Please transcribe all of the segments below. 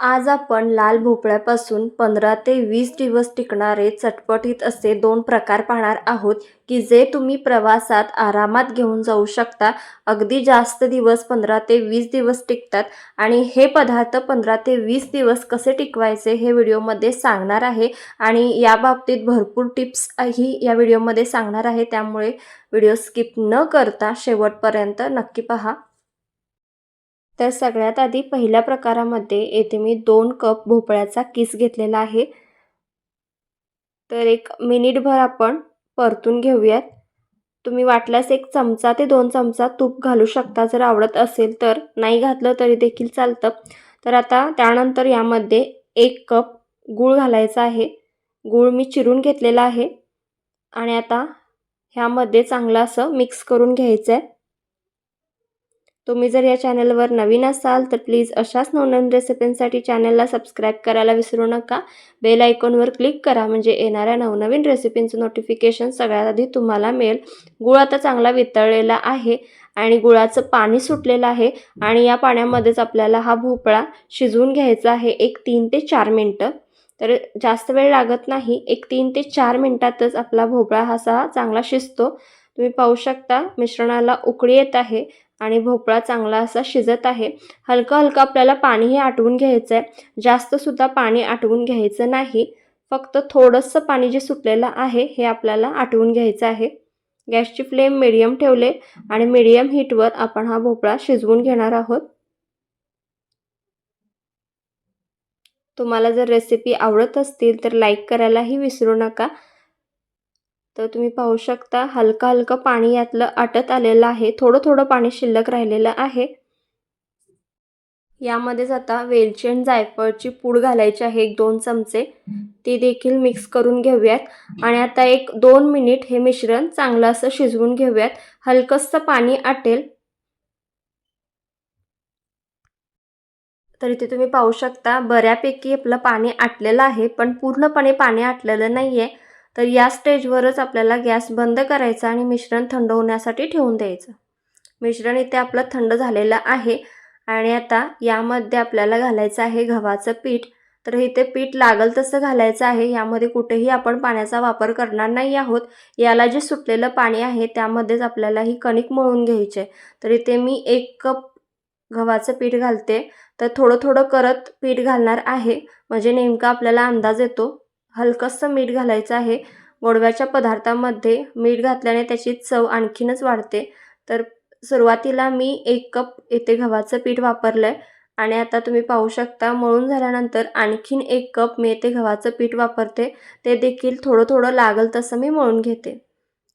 आज आपण लाल भोपळ्यापासून पंधरा ते वीस दिवस टिकणारे चटपटीत असे दोन प्रकार पाहणार आहोत की जे तुम्ही प्रवासात आरामात घेऊन जाऊ शकता. अगदी जास्त दिवस पंधरा ते वीस दिवस टिकतात आणि हे पदार्थ पंधरा ते वीस दिवस कसे टिकवायचे हे व्हिडिओमध्ये सांगणार आहे. आणि या बाबतीत भरपूर टिप्सही या व्हिडिओमध्ये सांगणार आहे. त्यामुळे व्हिडिओ स्किप न करता शेवटपर्यंत नक्की पहा. तर सगळ्यात आधी पहिल्या प्रकारामध्ये येथे मी दोन कप भोपळ्याचा किस घेतलेला आहे. तर एक मिनिटभर आपण परतून घेऊयात. तुम्ही वाटल्यास एक चमचा ते दोन चमचा तूप घालू शकता जर आवडत असेल तर. नाही घातलं तरी देखील चालतं. तर आता त्यानंतर यामध्ये एक कप गूळ घालायचा आहे. गूळ मी चिरून घेतलेला आहे. आणि आता ह्यामध्ये चांगलं असं मिक्स करून घ्यायचं आहे तुम्ही जर या चॅनलवर नवीन असाल तर प्लीज अशाच नवनवीन रेसिपींसाठी चॅनलला सबस्क्राईब करायला विसरू नका. बेल आयकॉनवर क्लिक करा म्हणजे येणाऱ्या नवनवीन रेसिपींचं नोटिफिकेशन सगळ्यात आधी तुम्हाला मिळेल. गुळ आता चांगला वितळलेला आहे आणि गुळाचं पाणी सुटलेलं आहे आणि या पाण्यामध्येच आपल्याला हा भोपळा शिजवून घ्यायचा आहे एक तीन ते चार मिनटं. तर जास्त वेळ लागत नाही एक तीन ते चार मिनटातच आपला भोपळा हा असा चांगला शिजतो. तुम्ही पाहू शकता मिश्रणाला उकळी येत आहे. आणि भोपळा चांगला असा शिजत आहे. हलकं हलकं आपल्याला पाणीही आटवून घ्यायचं आहे जास्तसुद्धा पाणी आटवून घ्यायचं नाही. फक्त थोडंसं पाणी जे सुटलेलं आहे हे आपल्याला आटवून घ्यायचं आहे. गॅसची फ्लेम मिडियम ठेवले आणि मिडियम हीटवर आपण हा भोपळा शिजवून घेणार आहोत. तुम्हाला जर रेसिपी आवडत असतील तर लाईक करायलाही विसरू नका. तर तुम्ही पाहू शकता हलका हलकं पाणी यातलं आटत आलेलं आहे. थोडं थोडं पाणी शिल्लक राहिलेलं आहे. यामध्येच आता वेलची आणि जायफळची पूड घालायची आहे एक दोन चमचे. ती देखील मिक्स करून घेऊयात. आणि आता एक दोन मिनिट हे मिश्रण चांगलं असं शिजवून घेऊयात. हलकंसं पाणी आटेल. तर इथे तुम्ही पाहू शकता बऱ्यापैकी आपलं पाणी आटलेलं आहे पण पूर्णपणे पाणी आटलेलं नाही आहे तर या स्टेजवरच आपल्याला गॅस बंद करायचा आणि मिश्रण थंड होण्यासाठी ठेवून द्यायचं. मिश्रण इथे आपलं थंड झालेलं आहे आणि आता यामध्ये आपल्याला घालायचं आहे गव्हाचं पीठ. तर इथे पीठ लागल तसं घालायचं आहे. यामध्ये कुठेही आपण पाण्याचा वापर करणार नाही आहोत. याला जे सुटलेलं पाणी आहे त्यामध्येच आपल्याला ही कणिक मळून घ्यायची आहे. तर इथे मी एक कप गव्हाचं पीठ घालते. तर थोडं थोडं करत पीठ घालणार आहे. म्हणजे नेमका आपल्याला अंदाज येतो. हलकंसं मीठ घालायचं आहे. गोडव्याच्या पदार्थामध्ये मीठ घातल्याने त्याची चव आणखीनच वाढते. तर सुरुवातीला मी एक कप येथे गव्हाचं पीठ वापरलं आहे आणि आता तुम्ही पाहू शकता मळून झाल्यानंतर आणखीन एक कप मी येथे गव्हाचं पीठ वापरते. ते देखील थोडं थोडं लागल तसं मी मळून घेते.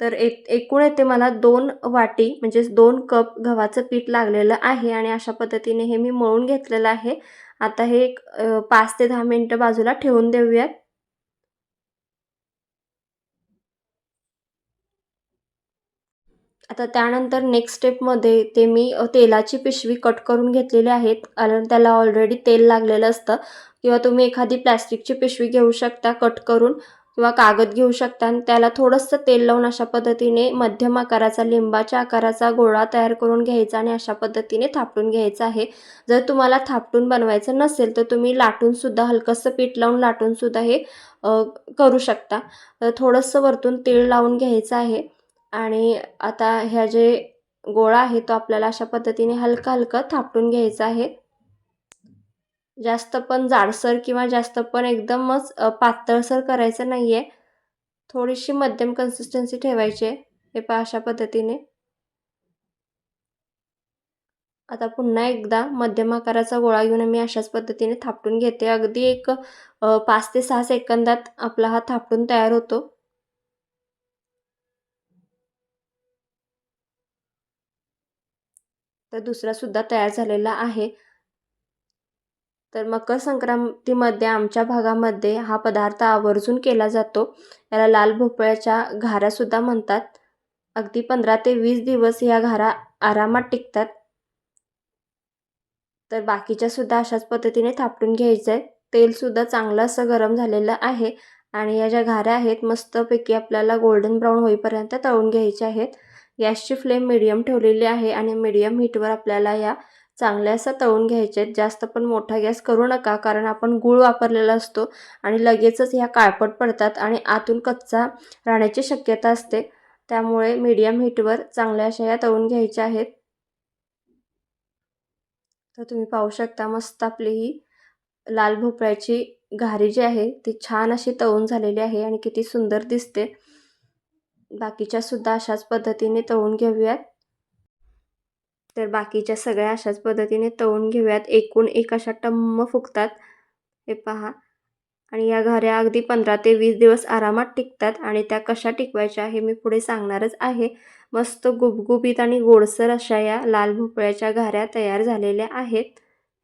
तर एक एकूण येथे मला दोन वाटी म्हणजेच दोन कप गव्हाचं पीठ लागलेलं आहे आणि अशा पद्धतीने हे मी मळून घेतलेलं आहे. आता हे एक पाच ते दहा मिनटं बाजूला ठेवून देऊयात. आता त्यानंतर नेक्स्ट स्टेपमध्ये ते मी तेलाची पिशवी कट करून घेतलेली आहेत. कारण त्याला ऑलरेडी तेल लागलेलं असतं. किंवा तुम्ही एखादी प्लॅस्टिकची पिशवी घेऊ शकता कट करून किंवा कागद घेऊ शकता. आणि त्याला थोडंसं तेल लावून अशा पद्धतीने मध्यम आकाराचा लिंबाच्या आकाराचा गोळा तयार करून घ्यायचा आणि अशा पद्धतीने थापटून घ्यायचा आहे. जर तुम्हाला थापटून बनवायचं नसेल तर तुम्ही लाटूनसुद्धा हलकंसं पीठ लावून लाटूनसुद्धा हे करू शकता. थोडंसं वरतून तेल लावून घ्यायचं आहे. आणि आता ह्या जे गोळा आहे तो आपल्याला अशा पद्धतीने हलका हलका थापटून घ्यायचा आहे. जास्त पण जाडसर किंवा जास्त पण एकदमच पातळसर करायचं नाही आहे थोडीशी मध्यम कन्सिस्टन्सी ठेवायची आहे. हे पहा अशा पद्धतीने. आता पुन्हा एकदा मध्यम आकाराचा गोळा घेऊन मी अशाच पद्धतीने थापटून घेते. अगदी एक पाच ते सहा सेकंदात आपला हा थापटून तयार होतो. तर दुसरासुद्धा तयार झालेला आहे. तर मकर संक्रांतीमध्ये आमच्या भागामध्ये हा पदार्थ आवर्जून केला जातो. याला लाल भोपळ्याच्या घाऱ्यासुद्धा म्हणतात. अगदी पंधरा ते वीस दिवस ह्या घारा आरामात टिकतात. तर बाकीच्यासुद्धा अशाच पद्धतीने थापटून घ्यायचं आहे तेलसुद्धा चांगलं असं गरम झालेलं आहे. आणि या ज्या घाऱ्या आहेत मस्तपैकी आपल्याला गोल्डन ब्राऊन होईपर्यंत तळून घ्यायच्या आहेत. गॅसची फ्लेम मिडियम ठेवलेली आहे आणि मिडियम हीटवर आपल्याला या चांगल्या असं तळून घ्यायचे आहेत. जास्त पण मोठा गॅस करू नका कारण आपण गूळ वापरलेला असतो आणि लगेचच ह्या काळपट पडतात आणि आतून कच्चा राहण्याची शक्यता असते. त्यामुळे मीडियम हीटवर चांगल्या अशा या तळून घ्यायच्या आहेत. तर तुम्ही पाहू शकता मस्त आपली ही लाल भोपळ्याची घारी जी आहे ती छान अशी तळून झालेली आहे आणि किती सुंदर दिसते. बाकीच्या सुद्धा अशाच पद्धतीने तळून घेऊयात. तर बाकीच्या सगळ्या अशाच पद्धतीने तळून घेऊयात. एकूण एक अशा टम्म फुगतात. हे पहा. आणि या घऱ्या अगदी पंधरा ते वीस दिवस आरामात टिकतात आणि त्या कशा टिकवायच्या हे मी पुढे सांगणारच आहे. मस्त गुबगुबीत आणि गोडसर अशा या लाल भोपळ्याच्या घाऱ्या तयार झालेल्या आहेत.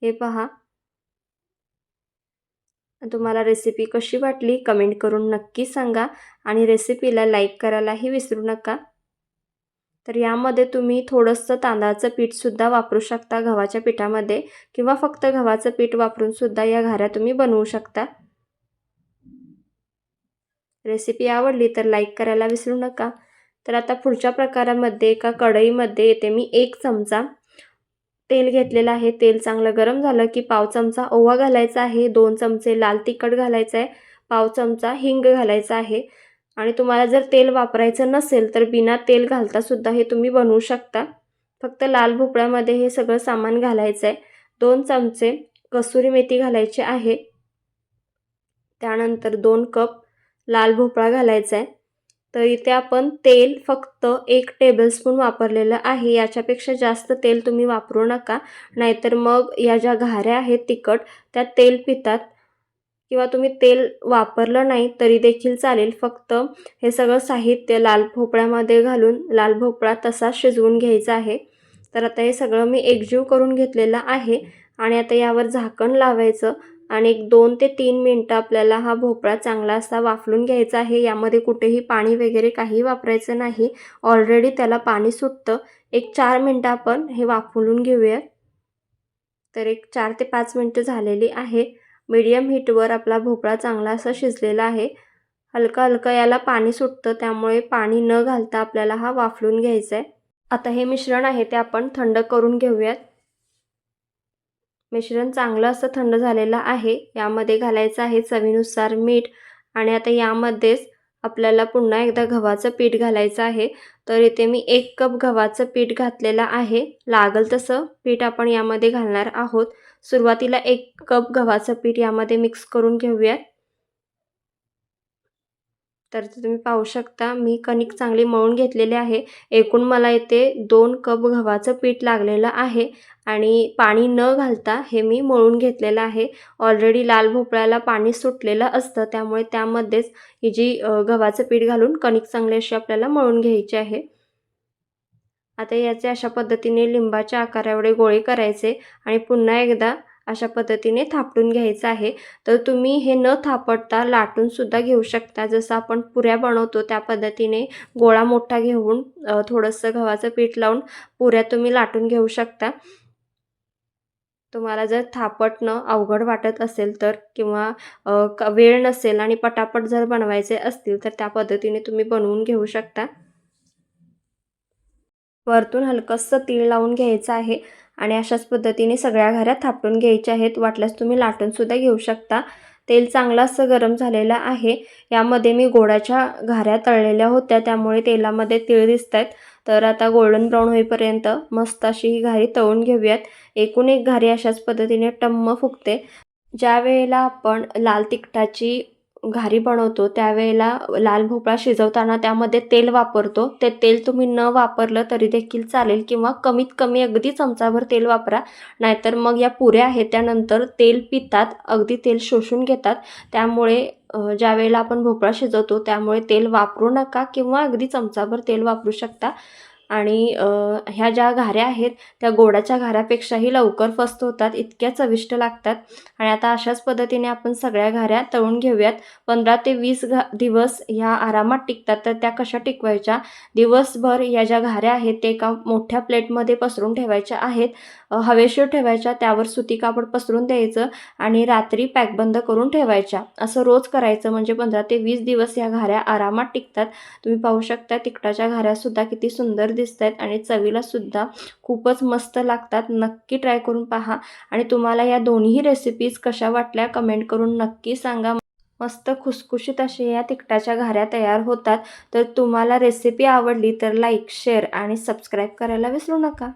हे पहा. तुम्हाला रेसिपी कशी वाटली कमेंट करून नक्की सांगा आणि रेसिपीला लाईक करायलाही विसरू नका. तर यामध्ये तुम्ही थोडंसं तांदळाचं पीठसुद्धा वापरू शकता गव्हाच्या पिठामध्ये किंवा फक्त गव्हाचं पीठ वापरूनसुद्धा या घाऱ्या तुम्ही बनवू शकता. रेसिपी आवडली तर लाईक करायला विसरू नका. तर आता पुढच्या प्रकारामध्ये एका कढईमध्ये येते मी एक चमचा. तेल घेतलेलं आहे. तेल चांगलं गरम झालं की पाव चमचा ओवा घालायचा आहे. दोन चमचे लाल तिखट घालायचं आहे. पाव चमचा हिंग घालायचा आहे. आणि तुम्हाला जर तेल वापरायचं नसेल तर बिना तेल घालतासुद्धा हे तुम्ही बनवू शकता. फक्त लाल भोपळ्यामध्ये हे सगळं सामान घालायचं आहे. दोन चमचे कसुरी मेथी घालायची आहे. त्यानंतर दोन कप लाल भोपळा घालायचा आहे. तर इथे आपण तेल फक्त एक टेबलस्पून वापरलेलं आहे. याच्यापेक्षा जास्त तेल तुम्ही वापरू नका. नाहीतर मग या ज्या घाऱ्या आहेत तिखट त्या तेल पितात. किंवा तुम्ही तेल वापरलं नाही तरी देखील चालेल. फक्त हे सगळं साहित्य लाल भोपळ्यामध्ये घालून लाल भोपळा तसाच शिजवून घ्यायचा आहे. तर आता हे सगळं मी एकजीव करून घेतलेलं आहे. आणि आता यावर झाकण लावायचं. आणि एक दोन ते तीन मिनटं आपल्याला हा भोपळा चांगला असा वाफलून घ्यायचा आहे. यामध्ये कुठेही पाणी वगैरे काही वापरायचं नाही. ऑलरेडी त्याला पाणी सुटतं. एक चार मिनटं आपण हे वाफलून घेऊया. तर एक चार ते पाच मिनटं झालेली आहे. मीडियम हीटवर आपला भोपळा चांगला असा शिजलेला आहे. हलका हलका याला पाणी सुटतं. त्यामुळे पाणी न घालता आपल्याला हा वाफलून घ्यायचा आहे आता हे मिश्रण आहे ते आपण थंड करून घेऊयात. मिश्रण चांगलं असं थंड झालेलं आहे. यामध्ये घालायचं आहे चवीनुसार मीठ आणि आता यामध्येच आपल्याला पुन्हा एकदा गव्हाचं पीठ घालायचं आहे. तर इथे मी एक कप गव्हाचं पीठ घातलेलं आहे. लागल तसं पीठ आपण यामध्ये घालणार आहोत. सुरुवातीला एक कप गव्हाचं पीठ यामध्ये मिक्स करून घेऊयात. तर तुम्ही पाहू शकता. मी कणिक चांगली मळून घेतलेली आहे. एकूण मला इथे दोन कप गव्हाचं पीठ लागलेलं आहे आणि पाणी न घालता हे मी मळून घेतलेलं आहे. ऑलरेडी लाल भोपळ्याला पाणी सुटलेलं असतं त्यामुळे त्यामध्येच ही जी गव्हाचं पीठ घालून कणिक चांगली अशी आपल्याला मळून घ्यायची आहे. आता याचे अशा पद्धतीने लिंबाच्या आकारावडे गोळे करायचे आणि पुन्हा एकदा अशा पद्धतीने थापटून घ्यायचं आहे. तर तुम्ही हे न थापटता लाटूनसुद्धा घेऊ शकता. जसं आपण पुऱ्या बनवतो त्या पद्धतीने गोळा मोठा घेऊन थोडंसं गव्हाचं पीठ लावून पुऱ्या तुम्ही लाटून घेऊ शकता. तुम्हाला जर थापटणं अवघड वाटत असेल तर किंवा वेळ नसेल आणि पटापट जर बनवायचे असतील तर त्या पद्धतीने तुम्ही बनवून घेऊ शकता. वरतून हलकंसं तीळ लावून घ्यायचं आहे आणि अशाच पद्धतीने सगळ्या घऱ्या थापटून घ्यायच्या आहेत. वाटल्यास तुम्ही लाटूनसुद्धा घेऊ शकता. तेल चांगलं असं गरम झालेलं आहे. यामध्ये मी गोडाच्या घाऱ्या तळलेल्या होत्या. त्यामुळे तेलामध्ये तीळ दिसत आहेत तर आता गोल्डन ब्राऊन होईपर्यंत मस्त अशी ही घारी तळून घेऊयात. एकूण एक घारी अशाच पद्धतीने टम्म फुगते. ज्या वेळेला आपण लाल तिखटाची घारी बनवतो त्यावेळेला लाल भोपळा शिजवताना त्यामध्ये तेल वापरतो. ते तेल तुम्ही न वापरलं तरी देखील चालेल किंवा कमीत कमी अगदी चमचाभर तेल वापरा. नाहीतर मग या पुऱ्या आहेत त्यानंतर तेल पितात अगदी तेल शोषून घेतात. त्यामुळे ज्या वेळेला आपण भोपळा शिजवतो त्यामुळे तेल वापरू नका किंवा अगदी चमचाभर तेल वापरू शकता. आणि ह्या ज्या घाऱ्या आहेत त्या गोडाच्या घाऱ्यापेक्षाही लवकर फस्त होतात इतक्या चविष्ट लागतात. आणि आता अशाच पद्धतीने आपण सगळ्या घाऱ्या तळून घेऊयात. पंधरा ते वीस घा दिवस ह्या आरामात टिकतात तर त्या कशा टिकवायच्या? दिवसभर या ज्या घाऱ्या आहेत ते एका मोठ्या प्लेटमध्ये पसरून ठेवायच्या आहेत. हवेशीर ठेवायच्या त्यावर सुती कापड पसरून द्यायचं आणि रात्री पॅक बंद करून ठेवायच्या. असं रोज करायचं म्हणजे पंधरा ते वीस दिवस या घाऱ्या आरामात टिकतात. तुम्ही पाहू शकता तिकटाच्या घाऱ्यासुद्धा किती सुंदर दिसत आहेत आणि चवीलासुद्धा खूपच मस्त लागतात. नक्की ट्राय करून पहा. आणि तुम्हाला या दोन्ही रेसिपीज कशा वाटल्या कमेंट करून नक्की सांगा. मस्त खुसखुशीत असे या तिखटाच्या घाऱ्या तयार होतात. तर तुम्हाला रेसिपी आवडली तर लाईक शेअर आणि सबस्क्राईब करायला विसरू नका.